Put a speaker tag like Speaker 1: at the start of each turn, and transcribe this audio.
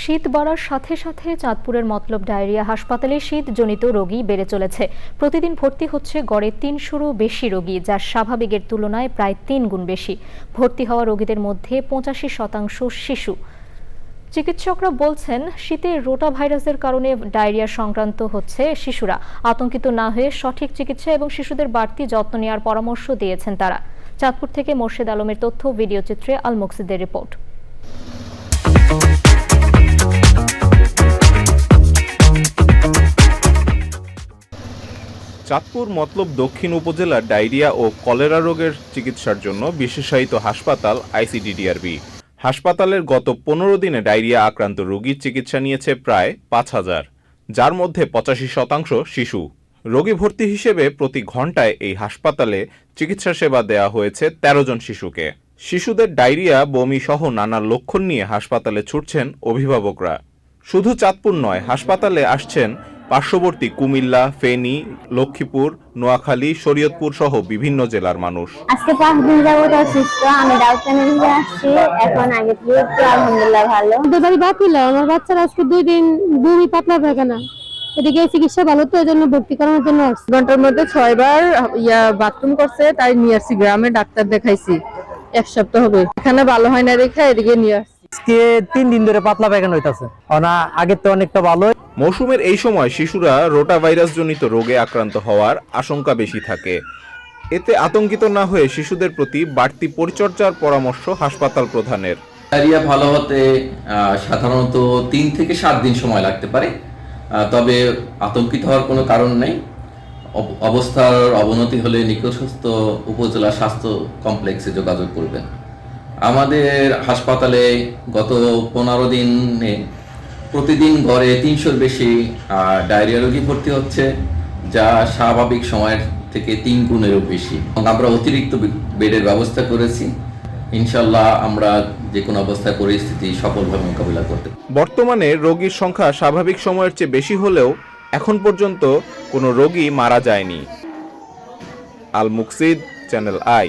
Speaker 1: শীত বাড়ার সাথে সাথে চাঁদপুরের মতলব ডায়রিয়া হাসপাতালে শীতজনিত রোগী বেড়ে চলেছে। প্রতিদিন ভর্তি হচ্ছে গড়ে তিনশোরও বেশি রোগী, যা স্বাভাবিকের তুলনায় প্রায় তিন গুণ বেশি। ভর্তি হওয়া রোগীদের মধ্যে পঁচাশি শতাংশ শিশু। চিকিৎসকরা বলছেন, শীতে রোটা ভাইরাসের কারণে ডায়রিয়া সংক্রান্ত হচ্ছে শিশুরা। আতঙ্কিত না হয়ে সঠিক চিকিৎসা এবং শিশুদের বাড়তি যত্ন নেওয়ার পরামর্শ দিয়েছেন তারা। চাঁদপুর থেকে মোর্শেদ আলমের তথ্য, ভিডিও চিত্রে আল মুকসিদের রিপোর্ট।
Speaker 2: চাঁদপুর মতলব দক্ষিণ উপজেলার ডায়রিয়া ও কলেরা রোগের চিকিৎসার জন্য বিশেষায়িত হাসপাতাল আইসিডিডিআরবি। হাসপাতালের গত পনেরো দিনে ডায়রিয়া আক্রান্ত রোগীর চিকিৎসা নিয়েছে প্রায় পাঁচ হাজার, যার মধ্যে পঁচাশি শতাংশ শিশু। রোগী ভর্তি হিসেবে প্রতি ঘন্টায় এই হাসপাতালে চিকিৎসা সেবা দেওয়া হয়েছে ১৩ জন শিশুকে। শিশুদের ডায়রিয়া, বমি সহ নানা লক্ষণ নিয়ে হাসপাতালে ছুটছেন অভিভাবকরা। শুধু চাঁদপুর নয়, হাসপাতালে আসছেন পার্শ্ববর্তী কুমিল্লা ফেনী লক্ষ্মীপুর নোয়াখালী শরীয়তপুর সহ বিভিন্ন জেলার মানুষ।
Speaker 3: আজকে পাঁচ দিন যাবত অসুস্থ আমি ডাক্তার নিয়ে আসছি এখন আগে থেকে আলহামদুলিল্লাহ ভালো।
Speaker 4: বাতিল আমার বাচ্চারা আজকে দুই দিন বমি পাতলা পায়খানা। এদিকে চিকিৎসা ভালো তো এই জন্য ভর্তি করানোর জন্য
Speaker 5: ঘণ্টার মধ্যে ছয়বার ইয়া বাথরুম করছে তাই নিয়ে আসছি গ্রামে ডাক্তার দেখাইছি। এক সপ্তাহ হবে। এখানে ভালো হয় না দেখে এদিকে নিয়ে আসছি।
Speaker 6: আজকে তিন দিন ধরে পাতলা পায়খানা হইতাছে। না আগের তো অনেকটা ভালো
Speaker 2: মৌসুমের এই সময় শিশুরা রোটা ভাইরাসজনিত রোগে আক্রান্ত হওয়ার আশঙ্কা বেশি থাকে। এতে আতঙ্কিত না হয়ে শিশুদের প্রতি বাড়তি পরিচর্যার পরামর্শ হাসপাতাল প্রধানের।
Speaker 7: ডায়রিয়া ভালো হতে সাধারণত তিন থেকে সাত দিন সময় লাগতে পারে। আহ, তবে আতঙ্কিত হওয়ার কোনো কারণ নেই। অবস্থার অবনতি হলে নিকটস্থ উপজেলা স্বাস্থ্য কমপ্লেক্সে যোগাযোগ করবেন। আমাদের হাসপাতালে গত পনেরো দিনে প্রতিদিন গড়ে তিনশোর বেশি ডায়রিয়া রোগী ভর্তি হচ্ছে, যা স্বাভাবিক সময়ের থেকে তিন গুণেরও বেশি। আমরা অতিরিক্ত বেডের ব্যবস্থা করেছি। ইনশাল্লাহ আমরা যে কোনো অবস্থায় পরিস্থিতি সফলভাবে মোকাবিলা করতে
Speaker 2: বর্তমানে রোগীর সংখ্যা স্বাভাবিক সময়ের চেয়ে বেশি হলেও এখন পর্যন্ত কোনো রোগী মারা যায়নি। Al Muksid, channel I.